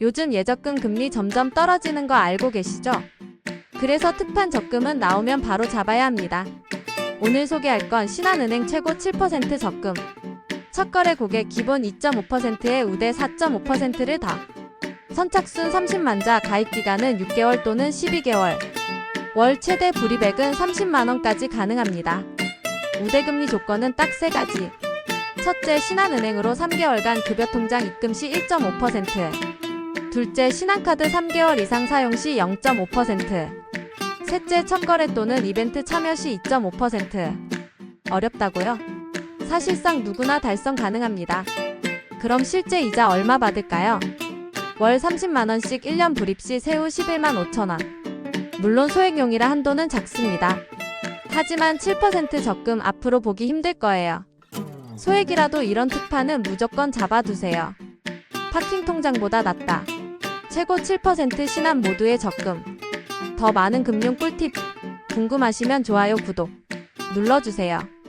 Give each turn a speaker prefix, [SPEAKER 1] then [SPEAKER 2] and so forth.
[SPEAKER 1] 요즘 예적금 금리 점점 떨어지는 거 알고 계시죠? 그래서 특판 적금은 나오면 바로 잡아야 합니다. 오늘 소개할 건 신한은행 최고 7% 적금. 첫 거래 고객 기본 2.5%에 우대 4.5%를 더. 선착순 30만자 가입 기간은 6개월 또는 12개월. 월 최대 불이백은 30만원까지 가능합니다. 우대금리 조건은 딱 세 가지. 첫째, 신한은행으로 3개월간 급여통장 입금 시 1.5%. 둘째, 신한카드 3개월 이상 사용 시 0.5%. 셋째, 첫 거래 또는 이벤트 참여 시 2.5%. 어렵다고요? 사실상 누구나 달성 가능합니다. 그럼 실제 이자 얼마 받을까요? 월 30만원씩 1년 불입 시 세후 11만 5천원. 물론 소액용이라 한도는 작습니다. 하지만 7% 적금 앞으로 보기 힘들 거예요. 소액이라도 이런 특판은 무조건 잡아두세요. 파킹 통장보다 낫다. 최고 7% 신한 모두의 적금. 더 많은 금융 꿀팁 궁금하시면 좋아요, 구독 눌러주세요.